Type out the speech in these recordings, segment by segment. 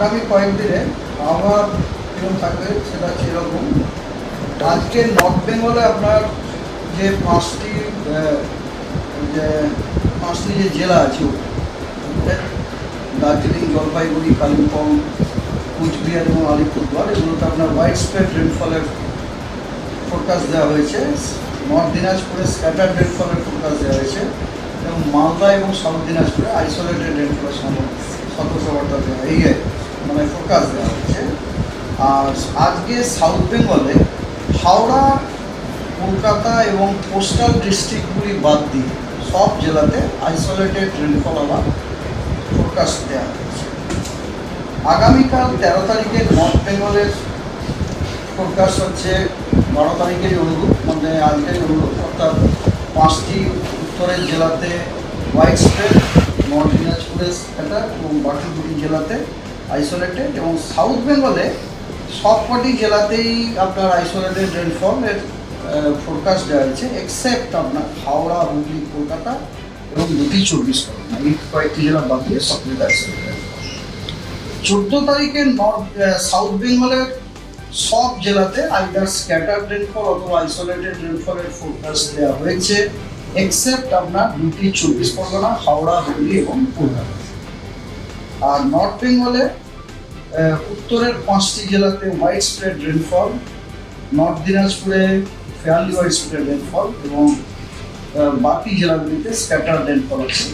আগামী কয়েকদিনে আবহাওয়া কীরকম থাকবে, সেটা সেরকম। আজকে নর্থ বেঙ্গলে আপনার যে পাঁচটি যে পাঁচটি যে জেলা আছে দার্জিলিং, জলপাইগুড়ি, কালিম্পং, কুচবিহার এবং আলিপুরদুয়ার, এগুলোতে আপনার হোয়াইট স্প্রেড রেনফলের ফোরকাস্ট দেওয়া হয়েছে। নর্থ দিনাজপুরে স্ক্যাটার রেনফলের ফোরকাস্ট দেওয়া হয়েছে এবং মালদা এবং সাউথ দিনাজপুরে আইসোলেটেড রেনফলের সতর্কবার্তা দেওয়া এই মানে ফোরকাস্ট দেওয়া হয়েছে আর আজকে সাউথ বেঙ্গলে হাওড়া, কলকাতা এবং কোস্টাল ডিস্ট্রিক্টগুলি বাদ দিয়ে সব জেলাতে আইসোলেটেড রেনফল আবার ফোরকাস্ট দেওয়া হয়েছে। আগামীকাল তেরো তারিখে নর্থ বেঙ্গলের ফোরকাস্ট হচ্ছে বারো তারিখের অনুরূপ মানে আজকের অনুরূপ। অর্থাৎ পাঁচটি উত্তরের জেলাতে হোয়াইট স্প্রেড নর্থ দিনাজপুরে স্ক্যাটার এবং বাকি দুটি জেলাতে আইসোলেটেড এবং সাউথ বেঙ্গলে সবকটি জেলাতেই আপনার আইসোলেটেড রেনফলের ফোরকাস্ট দেওয়া হয়েছে এক্সেপ্ট আপনার হাওড়া, হুগলি, কলকাতা এবং দুটি চব্বিশ পরগনা। এই কয়েকটি জেলা বাদ দিয়ে সবগুলিতে আইসোলেটেড চোদ্দ তারিখে নর্থ সাউথ বেঙ্গলের সব জেলাতে আইদার স্ক্যাটার রেনফল অথবা আইসোলেটেড রেনফলের ফোরকাস্ট দেওয়া হয়েছে এক্সেপ্ট আপনার দুটি চব্বিশ পরগনা, হাওড়া, হুগলি এবং কলকাতা। আর নর্থ বেঙ্গলে উত্তরের পাঁচটি জেলাতে হোয়াইট স্প্রেড রেনফল নর্থ দিনাজপুরে ফেয়ারলি হোয়াইট স্প্রেড রেনফল এবং বাকি জেলাগুলিতে স্ক্যাটার রেনফল আছে।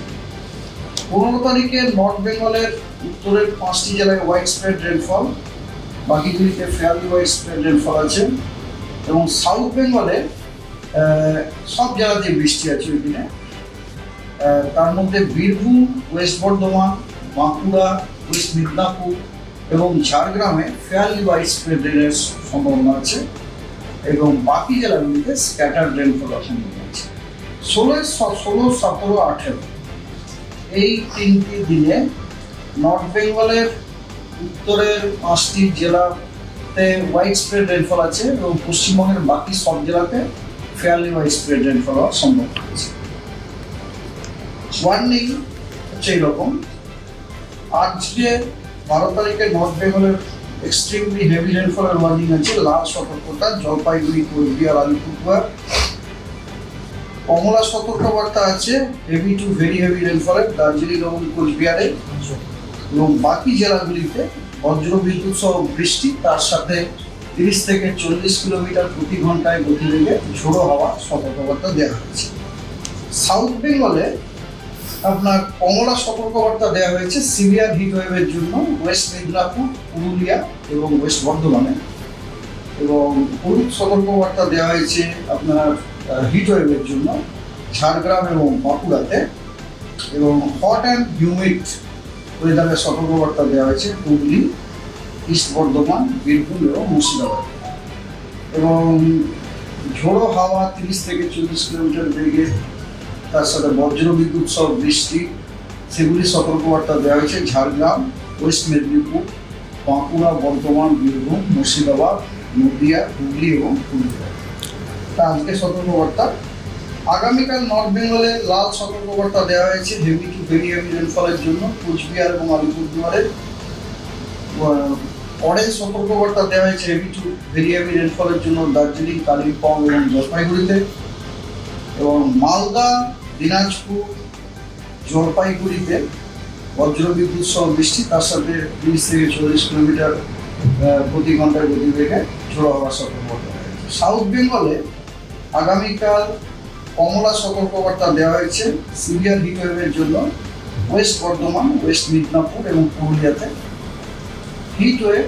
পনেরো তারিখে নর্থ বেঙ্গলের উত্তরের পাঁচটি জেলায় হোয়াইট স্প্রেড রেনফল বাকিগুলিতে ফেয়ারলি হোয়াইট স্প্রেড রেনফল আছে এবং সাউথ বেঙ্গলে সব জেলাতে বৃষ্টি আছে ওই দিনে। তার মধ্যে বীরভূম, ওয়েস্ট বর্ধমান বাঁকুড়া, ওয়েস্ট মিদনাপুর এবং ঝাড়গ্রামে ফেয়ারলি হোয়াইট স্প্রেড রেনের সম্ভাবনা আছে এবং বাকি জেলাগুলিতে স্ক্যাটার রেনফল সম্ভাবনা আছে ষোলো ষোলো, সতেরো, আঠেরো, এই তিনটি দিনে নর্থ বেঙ্গলের, উত্তরের পাঁচটি জেলাতে ওয়াইড স্প্রেড রেনফল আছে এবং পশ্চিমবঙ্গের বাকি সব জেলাতে ফেয়ারলি হোয়াইট স্প্রেড রেনফল হওয়ার সম্ভাবনা আছে। ওয়ার্নিং হচ্ছে এইরকম আজকে বারো তারিখে নর্থ বেঙ্গলের এক্সট্রিমলি হেভি রেনফলের ওয়ার্নিং আছে, লাল সতর্কতা, জলপাইগুড়ি, কোচবিহার, আলিপুরদুয়ার। কমলা সতর্কবার্তা আছে হেভি টু ভেরি হেভি রেনফলের দার্জিলিং এবং কোচবিহারে। এবং বাকি জেলাগুলিতে বজ্র বিদ্যুৎ সহ বৃষ্টি, তার সাথে তিরিশ থেকে চল্লিশ কিলোমিটার প্রতি ঘন্টায় গতিবেগে ঝোড়ো হওয়া সতর্কবার্তা দেওয়া হয়েছে। সাউথ বেঙ্গলে আপনার কমলা সতর্কবার্তা দেওয়া হয়েছে সিভিয়ার হিট ওয়েভের জন্য ওয়েস্ট মেদিনীপুর, পুরুলিয়া এবং ওয়েস্ট বর্ধমানে। এবং হলুদ সতর্কবার্তা দেওয়া হয়েছে আপনার হিট ওয়েভের জন্য ঝাড়গ্রাম এবং বাঁকুড়াতে। এবং হট অ্যান্ড হিউমিড ওয়েদারের সতর্কবার্তা দেওয়া হয়েছে হুগলি ইস্ট বর্ধমান, বীরভূম এবং মুর্শিদাবাদ। এবং ঝোড়ো হাওয়া তিরিশ থেকে চল্লিশ কিলোমিটার বেগে তার সাথে বজ্র বিদ্যুৎ সহ বৃষ্টি, সেগুলি সতর্কবার্তা দেওয়া হয়েছে। ঝাড়গ্রাম, ওয়েস্ট মেদিনীপুর, বাঁকুড়া, বর্ধমান, বীরভূম, মুর্শিদাবাদ, নদিয়া, হুগলি এবং পুরুলিয়া। তা আজকে সতর্কবার্তা। আগামীকাল নর্থ বেঙ্গলে লাল সতর্কবার্তা দেওয়া হয়েছে হেভি টু ভেরি হেভি রেনফলের জন্য, কোচবিহার এবং আলিপুরদুয়ারে অরেঞ্জ সতর্কবার্তা দেওয়া হয়েছে হেভি টু ভেরি হেভি রেনফলের জন্য, দার্জিলিং, কালিম্পং এবং জলপাইগুড়িতে। এবং মালদা, দিনাজপুর, জলপাইগুড়িতে বজ্রবিদ্যুৎ সহ বৃষ্টি, তার সাথে তিরিশ থেকে চল্লিশ কিলোমিটার প্রতি ঘণ্টার গতিবেগে ঝোড়ো হওয়ার সতর্কবার্তা দেওয়া সাউথ বেঙ্গলে আগামীকাল কমলা সতর্কবার্তা দেওয়া হয়েছে সিভিয়ার হিট ওয়েভের জন্য। ওয়েস্ট বর্ধমান, ওয়েস্ট মিদনাপুর এবং পুরুলিয়াতে হিট ওয়েভ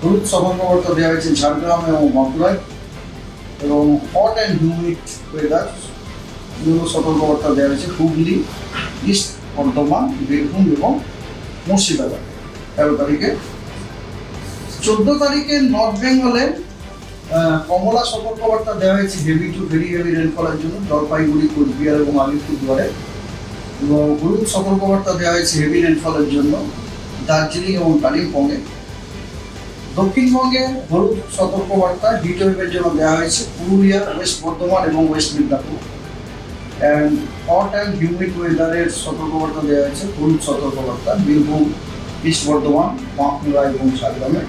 হলুদ সতর্কবার্তা দেওয়া হয়েছে ঝাড়গ্রাম এবং বাঁকুড়ায় এবং হট অ্যান্ড হিউমিড ওয়েদার এগুলো সতর্কবার্তা দেওয়া হয়েছে হুগলি, ইস্ট বর্ধমান, বীরভূম এবং মুর্শিদাবাদ। তেরো তারিখে। চোদ্দ তারিখে নর্থ বেঙ্গলে কমলা সতর্কবার্তা দেওয়া হয়েছে হেভি টু ভেরি হেভি রেনফলের জন্য জলপাইগুড়ি, কোচবিহার এবং আলিপুরদুয়ারে এবং হলুদ সতর্কবার্তা দেওয়া হয়েছে হেভি রেনফলের জন্য দার্জিলিং এবং কালিম্পংয়ে। দক্ষিণবঙ্গে হলুদ সতর্কবার্তা হিট ওয়েভের জন্য দেওয়া হয়েছে পুরুলিয়া, ওয়েস্ট বর্ধমান এবং west Midnapore. And hot and humid ওয়েদারের সতর্কবার্তা দেওয়া হয়েছে হলুদ সতর্কবার্তা, বীরভূম, ইস্ট বর্ধমান, বাঁকুড়া এবং ঝাড়গ্রামে।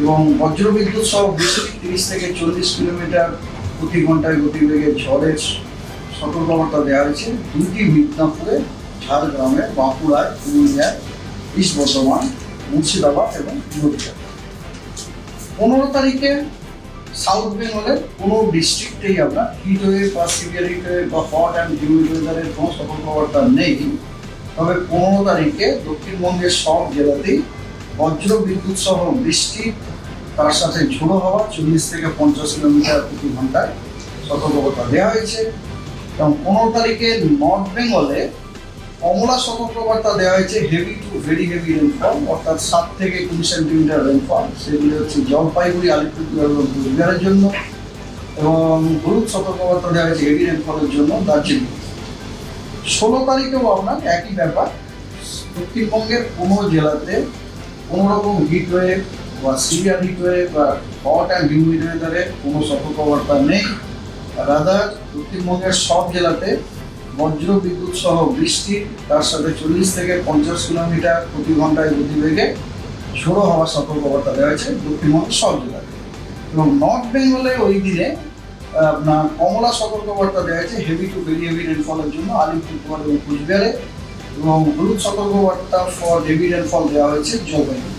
এবং বজ্রবিদ্যুৎ সহ বৃষ্টি তিরিশ থেকে চল্লিশ কিলোমিটার প্রতি ঘন্টায় গতিবেগে ঝড়ের সতর্কবার্তা দেওয়া হয়েছে দুটি মিদনাপুরে, ঝাড়গ্রামে, বাঁকুড়ায়, পুরুলিয়ায়, ইস্ট বর্ধমান, মুর্শিদাবাদ এবং নদিয়া পনেরো তারিখে সাউথ বেঙ্গলের কোনো ডিস্ট্রিক্টেই আপনার হিট ওয়েভ বা সিভিয়ার হিট ওয়েভ বা হট অ্যান্ড হিউমিড ওয়েদারের কোনো সতর্কবার্তা নেই। তবে পনেরো তারিখে দক্ষিণবঙ্গের সব জেলাতেই বজ্র বিদ্যুৎ সহ বৃষ্টি, তার সাথে ঝোড়ো হাওয়া চল্লিশ থেকে পঞ্চাশ কিলোমিটার প্রতি ঘন্টায় সতর্কতা দেওয়া হয়েছে। এবং পনেরো তারিখে নর্থ বেঙ্গলে কমলা সতর্কবার্তা দেওয়া হয়েছে heavy to very heavy rainfall অর্থাৎ সাত থেকে কুড়ি সেন্টিমিটার রেনফল সেগুলি হচ্ছে জলপাইগুড়ি আলিপুরদুয়ার এবং কুচবিহারের জন্য এবং হলুদ সতর্কবার্তা দেওয়া হয়েছে হেভি রেনফলের জন্য দার্জিলিং। ষোলো তারিখেও আপনার একই ব্যাপার, দক্ষিণবঙ্গের কোনো জেলাতে কোনো রকম হিট ওয়েভ বা সিভিয়ার হিট ওয়েভ বা হট অ্যান্ড হিউমিড ওয়েদারে কোনো সতর্কবার্তা নেই। রাদার দক্ষিণবঙ্গের সব জেলাতে বজ্র বিদ্যুৎ সহ বৃষ্টি, তার সাথে চল্লিশ থেকে পঞ্চাশ কিলোমিটার প্রতি ঘন্টায় গতিবেগে ঝোড়ো হওয়ার সতর্কবার্তা দেওয়া হয়েছে দক্ষিণবঙ্গের সব জেলাতে। এবং নর্থ বেঙ্গলে ওই দিনে আপনার কমলা সতর্কবার্তা দেওয়া হয়েছে হেভি টু ভেরি হেভি রেনফলের জন্য, আলিপুরদুয়ার এবং কুচবিহারে। এবং হলুদ সতর্কবার্তা ফর হেভি রেনফল দেওয়া হয়েছে জলপাইগুড়ি